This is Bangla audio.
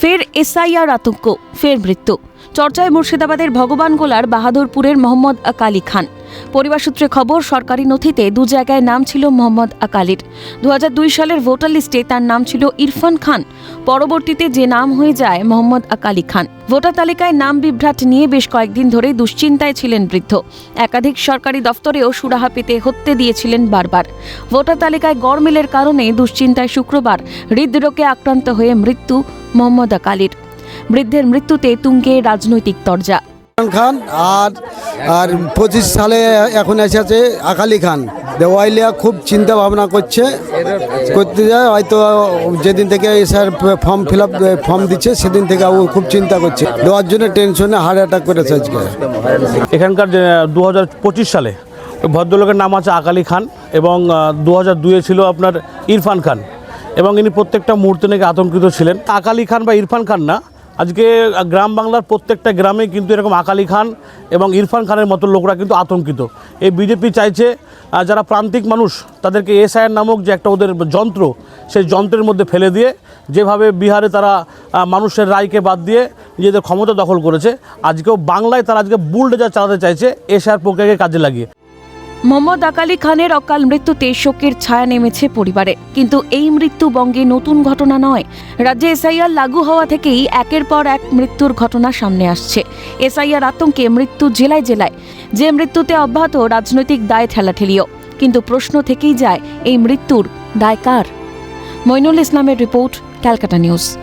ফের এসআইআর আতঙ্ক, ফের মৃত্যু। চর্চায় মুর্শিদাবাদের ভগবানগোলার বাহাদুরপুরের মোহাম্মদ আকালি খান। পরিবার সূত্রে খবর, সরকারি নথিতে দু জায়গায় নাম ছিল মোহাম্মদ আকালির। দুহাজার দুই সালের ভোটার লিস্টে তার নাম ছিল ইরফান খান। পরবর্তীতে যে নাম হয়ে যায় মোহাম্মদ আকালি খান। ভোটার তালিকায় নাম বিভ্রাট নিয়ে বেশ কয়েকদিন ধরে দুশ্চিন্তায় ছিলেন বৃদ্ধ। একাধিক সরকারি দফতরেও সুরাহা পেতে হত্যে দিয়েছিলেন বারবার। ভোটার তালিকায় গড়মিলের কারণে দুশ্চিন্তায় শুক্রবার হৃদরোগে আক্রান্ত হয়ে মৃত্যু মোহাম্মদ আকালির। বৃদ্ধের মৃত্যুতে তুঙ্গে রাজনৈতিক তরজা। খান আর আর পঁচিশ সালে এখন এসেছে আকালি খান। দেওয়াইলিয়া খুব চিন্তা ভাবনা করছে। করতে যায় হয়তো যেদিন থেকে sir form fill up form দিচ্ছে সেদিন থেকে ও খুব চিন্তা করছে। দেওয়ার জন্য টেনশনে হার্ট অ্যাটাক করেছে আজকে। এখানকার দু হাজার পঁচিশ সালে ভদ্রলোকের নাম আছে আকালি খান এবং দু হাজার দুয়ে ছিল আপনার ইরফান খান। এবং ইনি প্রত্যেকটা মুহূর্তে নাকি আতঙ্কিত ছিলেন। আকালি খান বা ইরফান খান না। আজকে গ্রাম বাংলার প্রত্যেকটা গ্রামে কিন্তু এরকম আকালি খান এবং ইরফান খানের মতো লোকরা কিন্তু আতঙ্কিত। এই বিজেপি চাইছে যারা প্রান্তিক মানুষ, তাদেরকে এসআইআর নামক যে একটা ওদের যন্ত্র, সেই যন্ত্রের মধ্যে ফেলে দিয়ে, যেভাবে বিহারে তারা মানুষের রায়কে বাদ দিয়ে নিজেদের ক্ষমতা দখল করেছে, আজকেও বাংলায় তারা আজকে বুলডেজার চালাতে চাইছে এসআইআর প্রক্রিয়াকে কাজে লাগিয়ে। মোহাম্মদ আকালি খানের অকাল মৃত্যুতে শোকের ছায়া নেমেছে পরিবারে। কিন্তু এই মৃত্যু বঙ্গে নতুন ঘটনা নয়। রাজ্যে এসআইআর লাগু হওয়া থেকেই একের পর এক মৃত্যুর ঘটনা সামনে আসছে। এসআইআর আতঙ্কে মৃত্যু জেলায় জেলায়। যে মৃত্যুতে অব্যাহত রাজনৈতিক দায় ঠেলাঠেলিও। কিন্তু প্রশ্ন থেকেই যায়, এই মৃত্যুর দায় কার? মইনুল ইসলামের রিপোর্ট, ক্যালকাটা নিউজ।